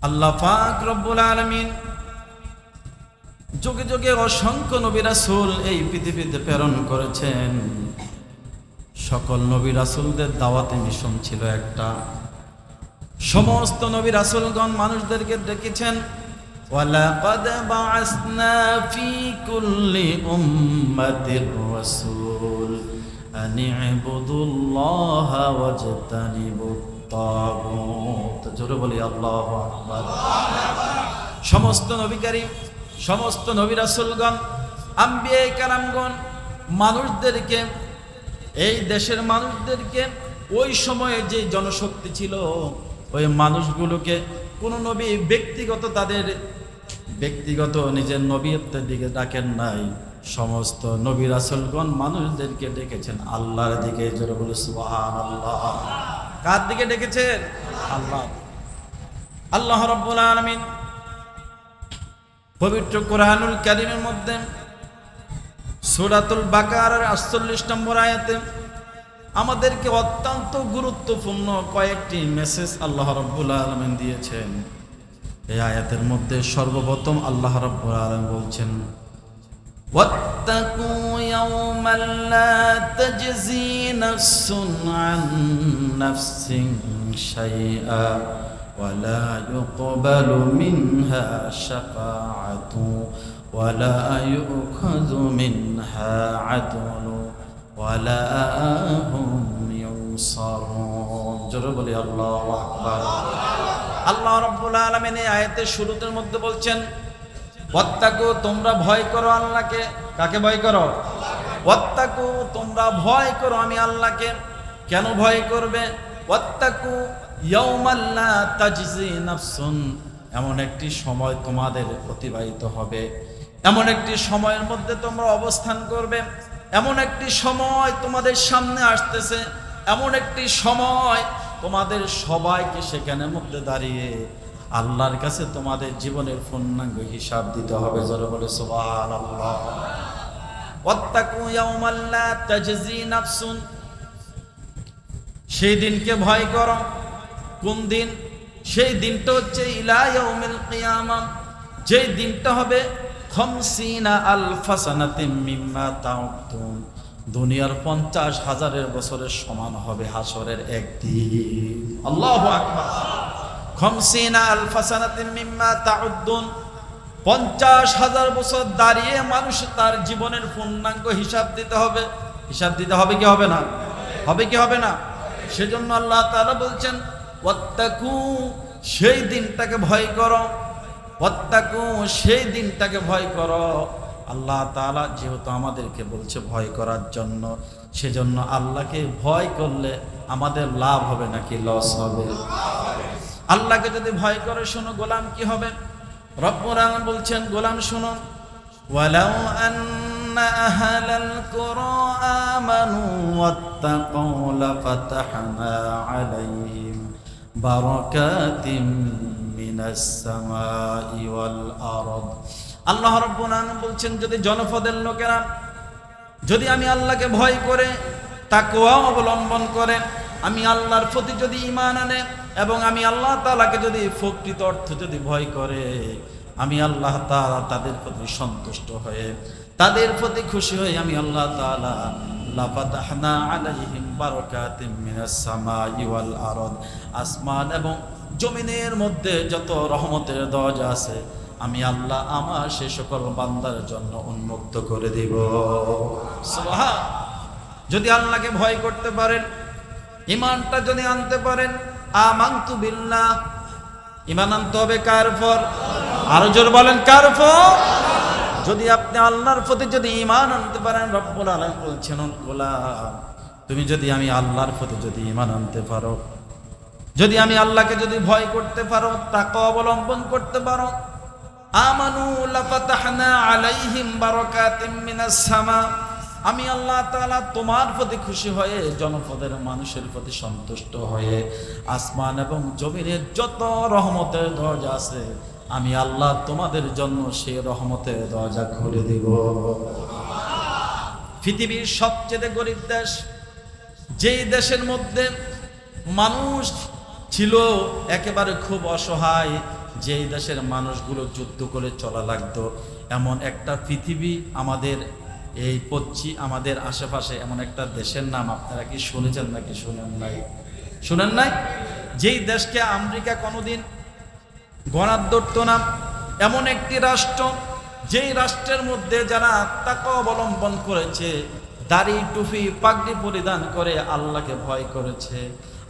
আল্লাহ পাক রব্বুল আলমিন যুগে যুগে অসংখ্য নবী রাসুল এই পৃথিবীতে প্রেরণ করেছেন। সকল নবী রাসুলদের দাওয়াতে মিশন ছিল একটা। সমস্ত নবী রাসুলগণ মানুষদেরকে ডেকেছেন ওয়াজতানিবুত জোরে বলি, আল্লাহু সমস্ত নবী কারীম, সমস্ত নবী রাসূলগণ আম্বিয়ে মানুষদেরকে, এই দেশের মানুষদেরকে, ওই সময়ে যে জনশক্তি ছিল, ওই মানুষগুলোকে কোন নবী ব্যক্তিগত তাদের, ব্যক্তিগত নিজের নবীত্বের দিকে ডাকেন নাই। সমস্ত নবী রাসুলগণ মানুষদেরকে ডেকেছেন আল্লাহর দিকে। জোরে বলে সুবহান আল্লাহ কার দিকে ডেকেছেন? আল্লাহ। আল্লাহ রব্বুল আলমিন পবিত্র কোরআনুল কারিমের মধ্যে সুরাতুল বাকার আটচল্লিশ নম্বর আয়াতে আমাদেরকে অত্যন্ত গুরুত্বপূর্ণ কয়েকটি মেসেজ আল্লাহ রব্বুল আলমিন দিয়েছেন। এই আয়াতের মধ্যে সর্বপ্রথম আল্লাহ রব্বুল আলম বলছেন واتقوا يوما لا تجزي نفس عن نفس شيئا ولا يقبل منها شفاعة ولا يؤخذ منها عدل ولا هم ينصرون জোরে বলি আল্লাহু আকবার আল্লাহ রাব্বুল আলামিন এই আয়াতের শুরুতের মধ্যে বলছেন ওয়াত্তাকু, তোমরা ভয় করো আল্লাহকে। কাকে ভয় করো? ওয়াত্তাকু, তোমরা ভয় করো আমি আল্লাহকে। কেন ভয় করবে? ওয়াত্তাকু ইয়াউমাল্লা তাজজি নাফসুন। এমন একটি সময় তোমাদের অতিবাহিত হবে। এমন একটি সময়ের মধ্যে তোমরা অবস্থান করবে। এমন একটি সময় তোমাদের সামনে আসতেছে। এমন একটি সময় তোমাদের সবাইকে সেখানের মধ্যে দাঁড়িয়ে আল্লাহর কাছে তোমাদের জীবনের পূর্ণাঙ্গ হিসাব দিতে হবে। জোরে বলে সুবহান আল্লাহ সেই দিনকে ভয় করো। কোন দিন? সেই দিনটা হচ্ছে ইলা ইয়াউমিল কিয়ামা। যেই দিনটা হবে খমসিনা সানাতিম মিম্মা দুনিয়ার পঞ্চাশ হাজারের বছরের সমান হবে হাসরের একদিন। আল্লাহ আকবার। খমসিনা আলফা সানাতিম মিম্মা তাউদ্দুন। পঞ্চাশ হাজার বছর দাঁড়িয়ে মানুষ তার জীবনের পূর্ণাঙ্গ হিসাব দিতে হবে। হিসাব দিতে হবে কি হবে না? হবে কি হবে না? সেজন্য আল্লাহ তাআলা বলছেন, ওয়াত্তাকু, সেই দিনটাকে ভয় করো। ওয়াত্তাকু, সেই দিনটাকে ভয় করো। আল্লাহ তাআলা যেহেতু আমাদেরকে বলছে ভয় করার জন্য, সেজন্য আল্লাহকে ভয় করলে আমাদের লাভ হবে নাকি লস হবে? আল্লাহকে যদি ভয় করে, শোনো, গোলাম কি হবে? রব্বুর আলম বলছেন, গোলাম শোনো। ওয়ালাউ আন্না আহলাল কুরা আমানু ওয়াত্তাকাউ লাফাতাহনা আলাইহিম বারাকাতিম মিনাস সামাই বলছেন, যদি জনপদের লোকেরা, যদি আমি আল্লাহকে ভয় করে তাকওয়া অবলম্বন করে আমি আল্লাহর প্রতি যদি ঈমান আনে এবং আমি আল্লাহ তালাকে যদি প্রকৃত অর্থ যদি ভয় করে, আমি আল্লাহ তালা তাদের প্রতি সন্তুষ্ট হয়ে, তাদের প্রতি খুশি হয়ে আমি আল্লাহ তালা আসমান এবং জমিনের মধ্যে যত রহমতের দরজা আছে, আমি আল্লাহ আমার সে সকল বান্দার জন্য উন্মুক্ত করে দিব। যদি আল্লাহকে ভয় করতে পারেন ইমানটা যদি আনতে পারেন, আমান্তু বিল্লাহ। ইমান আনতে হবে কার পর আরও জোর বলেন, কার পর যদি আপনি আল্লাহর প্রতি যদি ইমান আনতে পারেন, রব্বুল আলামিন বলছেন গোলাম, তুমি যদি আমি আল্লাহর প্রতি যদি ইমান আনতে পারো, যদি আমি আল্লাহকে যদি ভয় করতে পারো, তাকে অবলম্বন করতে পারো, আমানু লাফাতাহনা আলাইহিম বারাকাতিম মিনাস সামা। আমি আল্লাহ তাআলা তোমার প্রতি খুশি হয়ে, জনপদের মানুষের প্রতি সন্তুষ্ট হয়ে, আসমান এবং জমিনের যত রহমতের দরজা আছে, আমি আল্লাহ তোমাদের জন্য সেই রহমতের দরজা খুলে দিব। পৃথিবীর সবচেয়ে গরিব দেশ, যেই দেশের মধ্যে মানুষ ছিল একেবারে খুব অসহায়, যেই দেশের মানুষগুলো যুদ্ধ করে চলা লাগতো, এমন একটা পৃথিবী আমাদের এই পশ্চিম আমাদের আশেপাশে এমন একটা দেশের নাম, আপনারা কি শুনেছেন নাকি শুনেন নাই? শুনেন নাই? যেই দেশকে আমেরিকা কোনোদিন গণার ধরত না, এমন একটি রাষ্ট্র, যেই রাষ্ট্রের মধ্যে যারা তাকে অবলম্বন করেছে, দাড়ি, টুপি, পাগড়ি পরিধান করে আল্লাহকে ভয় করেছে।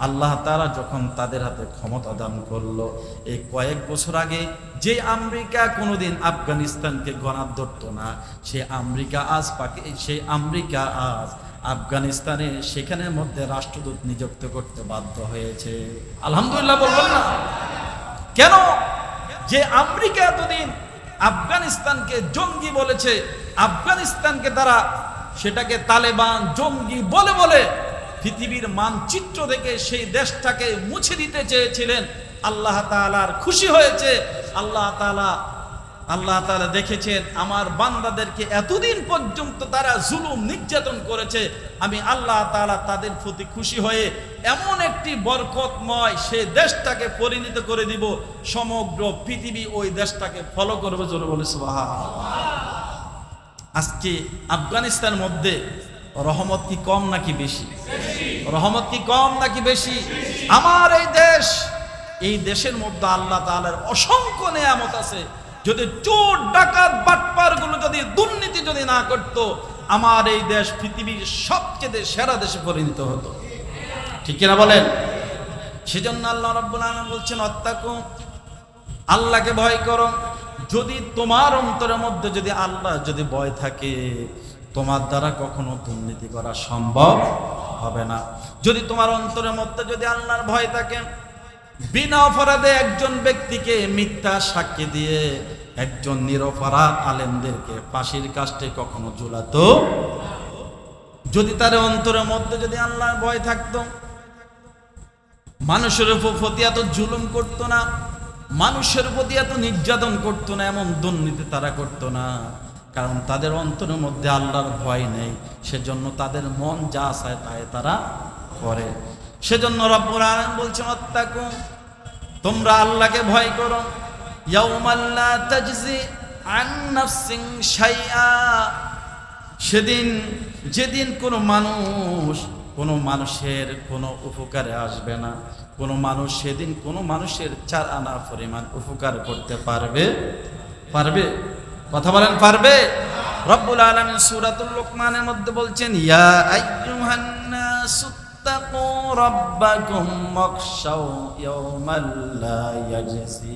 আল্লাহ তারা যখন তাদের হাতে ক্ষমতা দান করল, এই কয়েক বছর আগে যে আমেরিকা কোনোদিন আফগানিস্তানকে গণার ধরত না, সে আমেরিকা আজ পাকে সেই আমেরিকা আজ আফগানিস্তানে সেখানের মধ্যে রাষ্ট্রদূত নিযুক্ত করতে বাধ্য হয়েছে। আলহামদুলিল্লাহ বলবেন না। কেন? যে আমেরিকা এতদিন আফগানিস্তানকে জঙ্গি বলেছে, আফগানিস্তানকে তারা সেটাকে তালেবান জঙ্গি বলে বলে পৃথিবীর মানচিত্র থেকে সেই দেশটাকে মুছে দিতে চেয়েছিলেন। আল্লাহ তাআলার খুশি হয়েছে আল্লাহ তাআলা আল্লাহ তাআলা দেখেছেন, আমার বান্দাদেরকে এতদিন পর্যন্ত তারা জুলুম নির্যাতন করেছে, আমি আল্লাহ তাআলা তাদের প্রতি খুশি হয়ে এমন একটি বরকতময় সে দেশটাকে পরিণত করে দিব, সমগ্র পৃথিবী ওই দেশটাকে ফলো করবে জোরে বলে সুবহানাল্লাহ। আজকে আফগানিস্তান মধ্যে রহমত কি কম নাকি বেশি? রহমত কি কম নাকি বেশি? আমার এই দেশ এই দেশের মধ্যে আল্লাহ তাআলার অসংখ্য নেয়ামত আছে। যদি চোর, ডাকাত বাটপারগুলো যদি দুর্নীতি যদি না করত, আমার এই দেশ পৃথিবীর সবচেয়ে সেরা দেশে পরিণত হতো। ঠিক কিনা বলেন? সেজন্য আল্লাহ রাব্বুল আলামিন বলছেন অত্যাকু আল্লাহকে ভয় করো। যদি তোমার অন্তরের মধ্যে যদি আল্লাহ যদি ভয় থাকে, তোমার দ্বারা কখনো দুর্নীতি করা সম্ভব হবে না। যদি তোমার অন্তরের মধ্যে যদি আল্লাহর ভয় থাকে বিনা অপরাধে একজন ব্যক্তিকে মিথ্যা সাক্ষী দিয়ে একজন নিরপরাধ আলেমদেরকে ফাঁসির কাষ্টে কখনো ঝুলাতো? যদি তার অন্তরের মধ্যে যদি আল্লাহর ভয় থাকতো? মানুষের উপর প্রতি এত জুলুম করতো না, মানুষের প্রতি এত নির্যাতন করতো না, এমন দুর্নীতি তারা করতো না। কারণ তাদের অন্তরের মধ্যে আল্লাহর ভয় নেই, সেজন্য তাদের মন যা চায় তাই তারা করে। সেজন্য রব্বুল আলামিন বলছেন অত্যাকু তোমরা আল্লাহকে ভয় করো। ইয়াউমাল্লা তাজজি আন নাফসিন শাইআ। সেদিন, যেদিন কোনো মানুষ, কোনো মানুষের কোনো উপকারে আসবে না, কোনো মানুষ সেদিন কোনো মানুষের চার আনা পরিমাণ উপকার করতে পারবে। পারবে? কথা বলেন, পারবে? রব্বুল আলামিন সূরাতুল লোকমানের মধ্যে বলছেন, ইয়া আইয়ুহান নাসু তাকু রাব্বাকুম মাখশাও ইয়াওমাল লা ইয়াজসি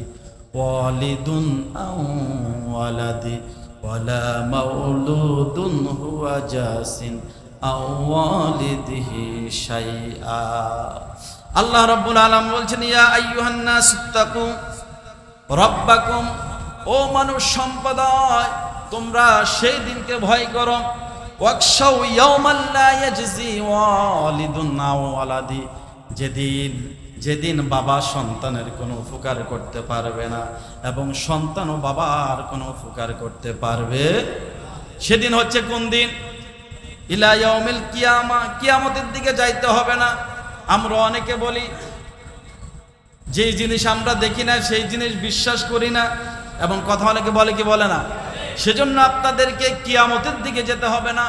ওয়ালিদুন আও ওয়ালাদি ولا مولود هو جاس أو والده شيئا আল্লাহ রব্বুল আলম বলছেন ইয়া আইয়ুহান নাস তাকু রব্বাকুম ও মানুষ সম্প্রদায় তোমরা সেই দিনকে ভয় করো ওয়াকশাউ যেদিন যেদিন বাবা সন্তানের কোনো উপকার করতে পারবে না এবং সন্তানও বাবার কোনো উপকার করতে পারবে, সেদিন হচ্ছে কোন দিন? ইলাইয়াউমিল কিয়ামা, কিয়ামতের দিকে যাইতে হবে না। আমরা অনেকে বলি, যেই জিনিস আমরা দেখি না, সেই জিনিস বিশ্বাস করি না। এবং কথা অনেকে বলে কি বলে না? সেজন্য আপনাদেরকে কিয়ামতের দিকে যেতে হবে না।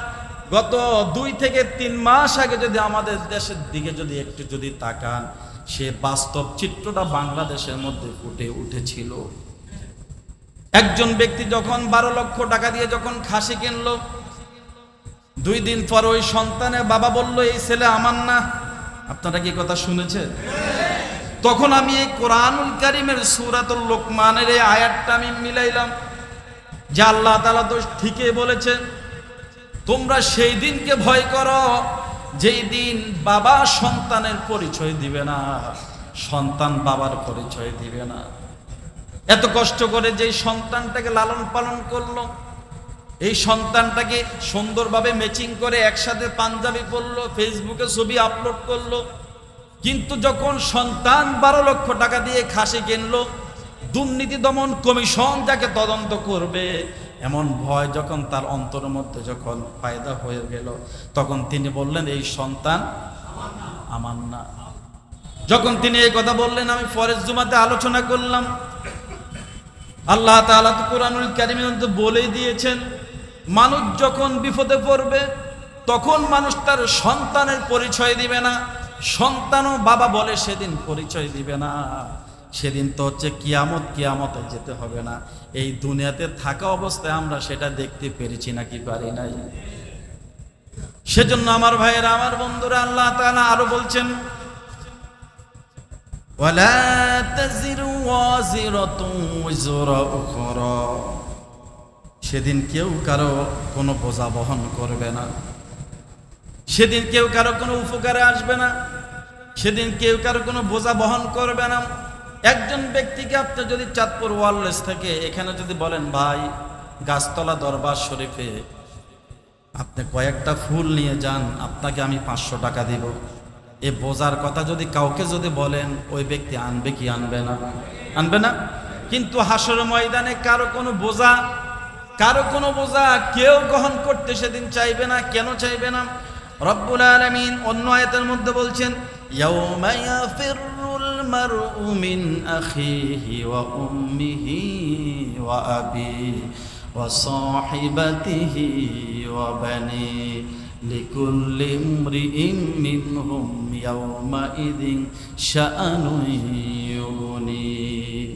গত দুই থেকে তিন মাস আগে যদি আমাদের দেশের দিকে যদি একটু যদি তাকান, সে বাস্তব চিত্রটা বাংলাদেশের মধ্যে ফুটে উঠেছিল। একজন ব্যক্তি যখন বারো লক্ষ টাকা দিয়ে যখন খাসি কিনলো, দুই দিন পর ওই সন্তানের বাবা বলল, এই ছেলে আমার না। আপনারা কি কথা শুনেছেন? তখন আমি এই কোরআনুল কারিমের সুরাতুল লোকমানের এই আয়াতটা আমি মিলাইলাম। যে আল্লাহ তালা তো ঠিকই বলেছেন। তোমরা সেই দিনকে ভয় করো, যেই দিন বাবা সন্তানের পরিচয় দিবে না, সন্তান বাবার পরিচয় দিবে না। এত কষ্ট করে যেই সন্তানটাকে লালন পালন করল, এই সন্তানটাকে সুন্দরভাবে ম্যাচিং করে একসাথে পাঞ্জাবি পরলো ফেসবুকে ছবি আপলোড করল। কিন্তু যখন সন্তান বারো লক্ষ টাকা দিয়ে খাসি কিনলো দুর্নীতি দমন কমিশন যাকে তদন্ত করবে। এমন ভয় যখন তার অন্তরের মধ্যে যখন ফায়দা হয়ে গেল, তখন তিনি বললেন, এই সন্তান আমার না। যখন তিনি এই কথা বললেন, আমি ফরেজ জুমাতে আলোচনা করলাম। আল্লাহ তাআলা তো কোরআনুল কারিমের বলেই দিয়েছেন, মানুষ যখন বিপদে পড়বে, তখন মানুষ তার সন্তানের পরিচয় দিবে না। সন্তানও বাবা বলে সেদিন পরিচয় দিবে না। সেদিন তো হচ্ছে কিয়ামত, কিয়ামতে যেতে হবে না। এই দুনিয়াতে থাকা অবস্থায় আমরা সেটা দেখতে পেরেছি নাকি পারি নাই। সেজন্য আমার ভাইয়েরা, আমার বন্ধুরা, আল্লাহ তালা আরও বলছেন সেদিন কেউ কারও কোনো বোঝা বহন করবে না। সেদিন কেউ কারও কোনো উপকারে আসবে না। সেদিন কেউ কারও কোনো বোঝা বহন করবে না। একজন ব্যক্তিকে আপনি যদি চাঁদপুর ওয়ারলেস থেকে এখানে যদি বলেন, ভাই, গাছতলা দরবার শরীফে আপনি কয়েকটা ফুল নিয়ে যান, আপনাকে আমি পাঁচশো টাকা দিব। এ বোঝার কথা যদি কাউকে যদি বলেন, ওই ব্যক্তি আনবে কি আনবে না? আনবে না? কিন্তু হাসর ময়দানে কারও কোনো বোঝা, কারও কোনো বোঝা কেউ গ্রহণ করতে সেদিন চাইবে না, কেন চাইবে না? রব্বুল আলামিন অন্য আয়াতের মধ্যে বলছেন ইয়াফিরুল মারউ মিন আখিহি ওয়া উম্মিহি ওয়া আবিহি ওয়া সাহিবাতিহি ওয়া বানিহি لكل امرئ منهم يومئذ شأن يغنيه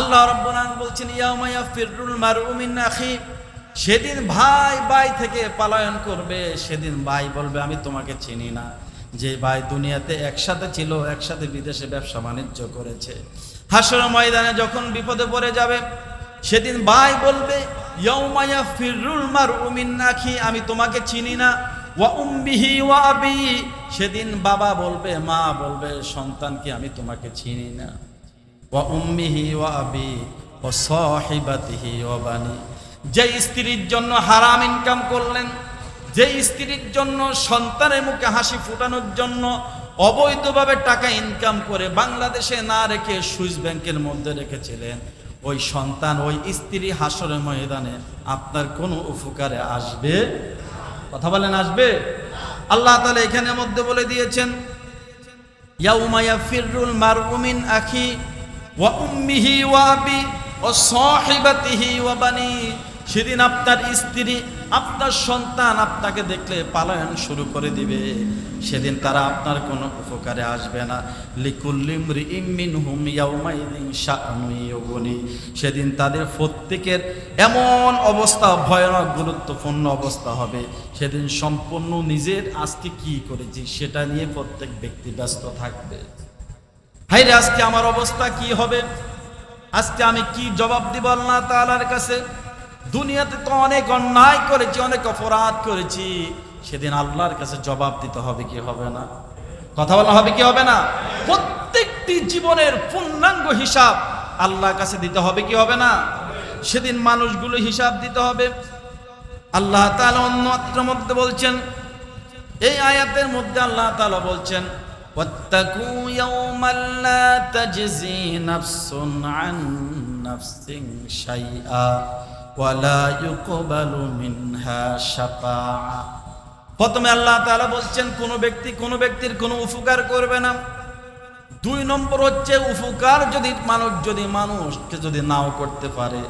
আল্লাহ রাব্বুল আলামিন বলছেন ইয়াউমা ইয়াফিরুল মারউ মিন আখি সেদিন ভাই ভাই থেকে পলায়ন করবে সেদিন ভাই বলবে আমি তোমাকে চিনি না যে ভাই দুনিয়াতে একসাথে ছিল, একসাথে বিদেশে ব্যবসা বাণিজ্য করেছে। হাসর ময়দানে যখন বিপদে পড়ে যাবে, সেদিন ভাই বলবে, ইয়াউমা ইয়াফিরুল মারউ মিন আখি আমি তোমাকে চিনি না। ওয়া সেদিন বাবা বলবে, মা বলবে, সন্তানকে আমি তোমাকে চিনি না। ও যে স্ত্রীর জন্য হারাম ইনকাম করলেন যে স্ত্রীর জন্য, সন্তানের মুখে হাসি ফুটানোর জন্য অবৈধভাবে টাকা ইনকাম করে বাংলাদেশে না রেখে সুইস ব্যাংকের মধ্যে রেখেছিলেন, ওই সন্তান ওই স্ত্রী হাসরের ময়দানে আপনার কোনো উপকারে আসবে? কথা বলেন, আসবে? আল্লাহ তাআলা এখানে মধ্যে বলে দিয়েছেন, ইয়াউমা ইয়াফিরুল মারউ মিন আখি ওয়া উম্মিহি ওয়া আবি ওয়া সাহিবাতিহি ওয়া বানি সেদিন আপনার স্ত্রী, আপনার সন্তান আপনাকে দেখলে পালায়ন শুরু করে দিবে। সেদিন তারা আপনার কোনো উপকারে আসবে না। লিকুল্লিম মিনহুম ইয়াউমাইদিন শাআনু ইউগনি। সেদিন তাদের প্রত্যেকের এমন অবস্থা, ভয়ানক, গুরুত্বপূর্ণ অবস্থা হবে। সেদিন সম্পূর্ণ নিজের আজকে কি করেছি সেটা নিয়ে প্রত্যেক ব্যক্তি ব্যস্ত থাকবে। হাইরে আজকে আমার অবস্থা কি হবে? আজকে আমি কি জবাব দিব আল্লাহ তাআলার কাছে? দুনিয়াতে তো অনেক অন্যায় করেছি অনেক অপরাধ করেছি সেদিন আল্লাহর কাছে জবাব দিতে হবে কি হবে না কথা বলা হবে কি হবে না প্রত্যেকটি জীবনের পূর্ণাঙ্গ হিসাব আল্লাহর কাছে দিতে হবে কি হবে না সেদিন মানুষগুলো হিসাব দিতে হবে আল্লাহ তাআলা অন্যত্র মধ্যে বলছেন এই আয়াতের মধ্যে আল্লাহ তাআলা বলছেন واتقوا يوما لا تجزي نفس عن نفس شيئا ওয়ালা ইউকবালু মিনহা শাফাআ প্রথমে আল্লাহ তাআলা বলছেন, কোন ব্যক্তি কোন ব্যক্তির কোনো উপকার করবে না। দুই নম্বর হচ্ছে, উপকার যদি মানুষ যদি মানুষকে যদি নাও করতে পারে।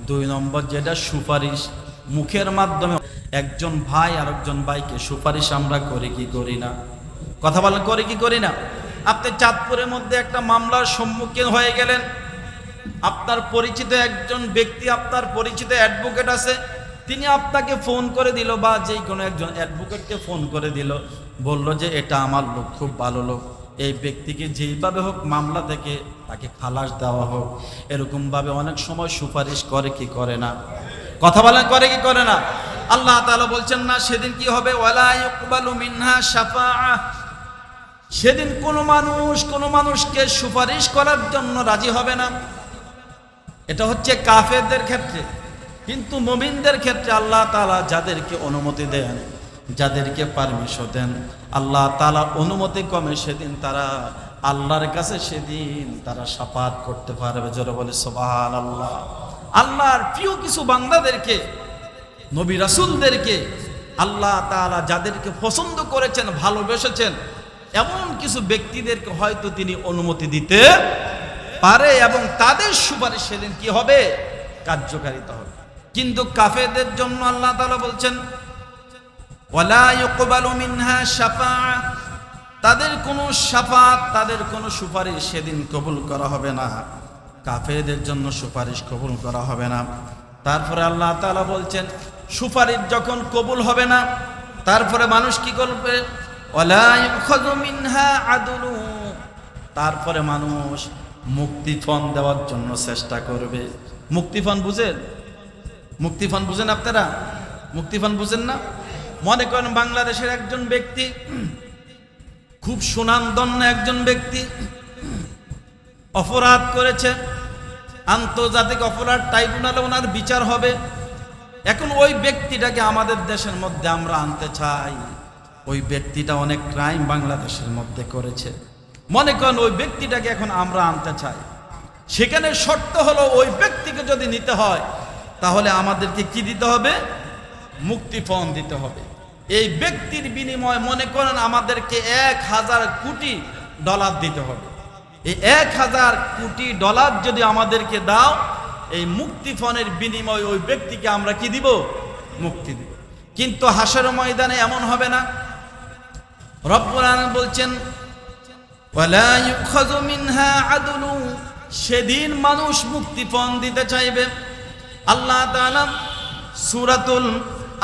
দুই নম্বর যেটা সুপারিশ মুখের মাধ্যমে। একজন ভাই আর একজন ভাইকে সুপারিশ আমরা করি কি করি না? কথা বলেন, করি কি করি না? আপনি চাঁদপুরের মধ্যে একটা মামলার সম্মুখীন হয়ে গেলেন। আপনার পরিচিত একজন ব্যক্তি, আপনার পরিচিত অ্যাডভোকেট আছে, তিনি আপনাকে ফোন করে দিল বা যেই কোনো একজন অ্যাডভোকেটকে ফোন করে দিল, বলল যে এটা আমার লোক, খুব ভালো লোক। এই ব্যক্তিকে যেইভাবে হোক মামলা থেকে তাকে খালাস দেওয়া হোক। এরকমভাবে অনেক সময় সুপারিশ করে কি করে না। কথা বলা করে কি করে না? আল্লাহ তাআলা বলছেন, না, সেদিন কি হবে? মিনহা শাফাআহ সেদিন কোনো মানুষ কোনো মানুষকে সুপারিশ করার জন্য রাজি হবে না। এটা হচ্ছে কাফেরদের ক্ষেত্রে। কিন্তু মমিনদের ক্ষেত্রে আল্লাহ তালা যাদেরকে অনুমতি দেন, যাদেরকে পারমিশন দেন, আল্লাহ তালা অনুমতি কমে সেদিন তারা আল্লাহর কাছে সেদিন তারা সাপাত করতে পারবে। জোরে বলে সোবাহান আল্লাহ আল্লাহর প্রিয় কিছু বান্দাদেরকে, নবী রাসুলদেরকে আল্লাহ তাআলা যাদেরকে পছন্দ করেছেন, ভালোবেসেছেন, এমন কিছু ব্যক্তিদেরকে হয়তো তিনি অনুমতি দিতে পারে এবং তাদের সুপারিশ সেদিন কি হবে? কার্যকারিতা হবে। কিন্তু কাফেদের জন্য আল্লাহ তাআলা বলছেন মিনহা তাদের কোনো শাফাত, তাদের কোনো সুপারিশ সেদিন কবুল করা হবে না। কাফেরদের জন্য সুপারিশ কবুল করা হবে না। তারপরে আল্লাহ তাআলা বলছেন, সুপারিশ যখন কবুল হবে না, তারপরে মানুষ কি করবে? মিনহা আদলু তারপরে মানুষ মুক্তিফন দেওয়ার জন্য চেষ্টা করবে। মুক্তিফন বুঝেন মুক্তিফন বুঝেন আপনারা? মুক্তিফন বুঝেন না? মনে করেন বাংলাদেশের একজন ব্যক্তি, খুব সুনামধন্য একজন ব্যক্তি, অপরাধ করেছে, আন্তর্জাতিক অপরাধ ট্রাইব্যুনালে ওনার বিচার হবে। এখন ওই ব্যক্তিটাকে আমাদের দেশের মধ্যে আমরা আনতে চাই। ওই ব্যক্তিটা অনেক ক্রাইম বাংলাদেশের মধ্যে করেছে। মনে করেন ওই ব্যক্তিটাকে এখন আমরা আনতে চাই। সেখানে শর্ত হলো ওই ব্যক্তিকে যদি নিতে হয়, তাহলে আমাদেরকে কি দিতে হবে? মুক্তিপণ দিতে হবে। এই ব্যক্তির বিনিময় মনে করেন আমাদেরকে এক হাজার কোটি ডলার দিতে হবে। এই এক হাজার কোটি ডলার যদি আমাদেরকে দাও, এই মুক্তিপণের বিনিময়ে ওই ব্যক্তিকে আমরা কি দিব? মুক্তি দিব। কিন্তু হাসের ময়দানে এমন হবে না। রব্বুল আলামিন বলছেন সেদিন মানুষ মুক্তিপণ দিতে চাইবে আল্লাহ তাআলা সূরাতুল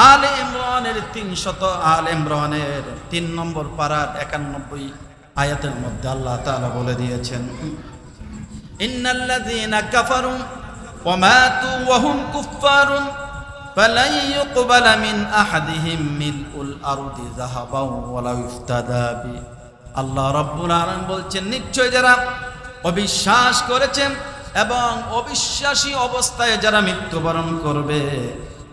আলে ইমরানের তিনশত আল ইমরানের তিন নম্বর পারার একানব্বই আয়াতের মধ্যে আল্লাহ তাআলা বলে দিয়েছেন ইন্নাল্লাযীনা কাফারু ওয়া মাতু ওয়া হুম কুফফারুন فلن يقبل من أحدهم ملء الأرض ذهبا ولو افتدى به আল্লাহ রব্বুল আলম বলছেন, নিশ্চয় যারা অবিশ্বাস করেছেন এবং অবিশ্বাসী অবস্থায় যারা মৃত্যুবরণ করবে,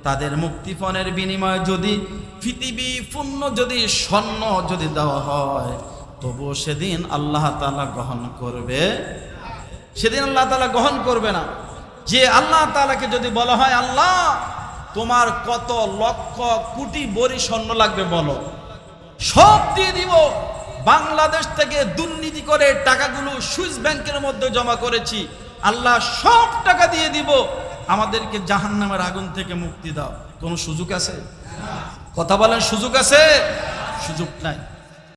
তাদের মুক্তিপণের বিনিময়ে যদি পৃথিবী পূর্ণ, যদি স্বর্ণ যদি দেওয়া হয়, তবুও সেদিন আল্লাহ তালা গ্রহণ করবে। সেদিন আল্লাহ তালা গ্রহণ করবে না। যে আল্লাহ তালাকে যদি বলা হয়, আল্লাহ, তোমার কত লক্ষ কোটি বড়ি স্বর্ণ লাগবে বলো। সব দিয়ে দিব। বাংলাদেশ থেকে দুর্নীতি করে টাকাগুলো সুইস ব্যাংকের মধ্যে জমা করেছি। আল্লাহ সব টাকা দিয়ে দিব। আমাদেরকে জাহান নামের আগুন থেকে মুক্তি দাও। কোনো সুযোগ আছে? কথা বলার সুযোগ আছে? সুযোগ নাই।